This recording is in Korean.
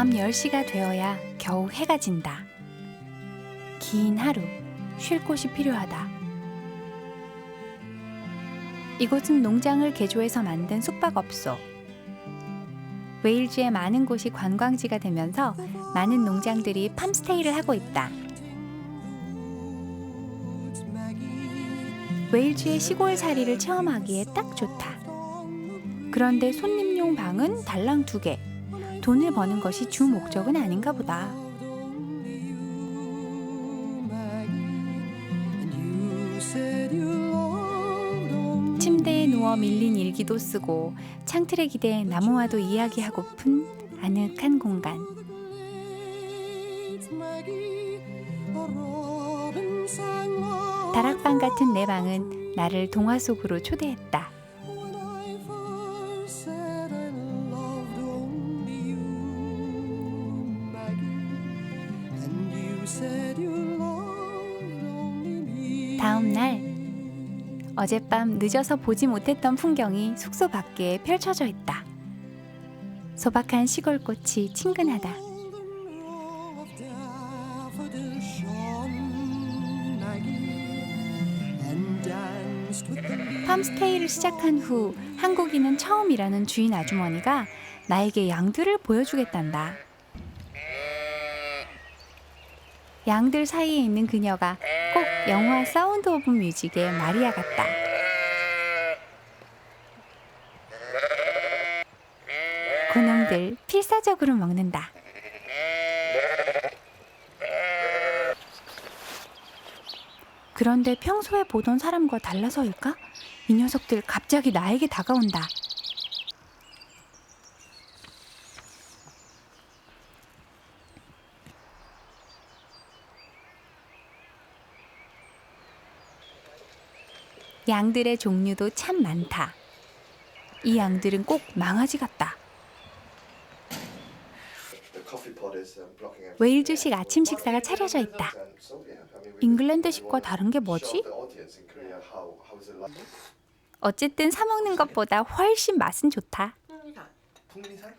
밤 10시가 되어야 겨우 해가 진다. 긴 하루, 쉴 곳이 필요하다. 이곳은 농장을 개조해서 만든 숙박업소. 웨일즈의 많은 곳이 관광지가 되면서 많은 농장들이 팜스테이를 하고 있다. 웨일즈의 시골 살이를 체험하기에 딱 좋다. 그런데 손님용 방은 달랑 두 개. 돈을 버는 것이 주 목적은 아닌가 보다. 침대에 누워 밀린 일기도 쓰고 창틀에 기대 나무와도 이야기하고픈 아늑한 공간. 다락방 같은 내 방은 나를 동화 속으로 초대했다. 다음 날 어젯밤 늦어서 보지 못했던 풍경이 숙소 밖에 펼쳐져 있다. 소박한 시골 꽃이 친근하다. 팜스테이를 시작한 후 한국인은 처음이라는 주인 아주머니가 나에게 양들을 보여주겠단다. 양들 사이에 있는 그녀가 꼭 영화 사운드 오브 뮤직의 마리아 같다. 그놈들 필사적으로 먹는다. 그런데 평소에 보던 사람과 달라서일까? 이 녀석들 갑자기 나에게 다가온다. 양들의 종류도 참 많다. 이 양들은 꼭 망아지 같다. 웨일즈식 아침 식사가 차려져 있다. 잉글랜드식과 다른 게 뭐지? 어쨌든 사 먹는 것보다 훨씬 맛은 좋다. 풍리산?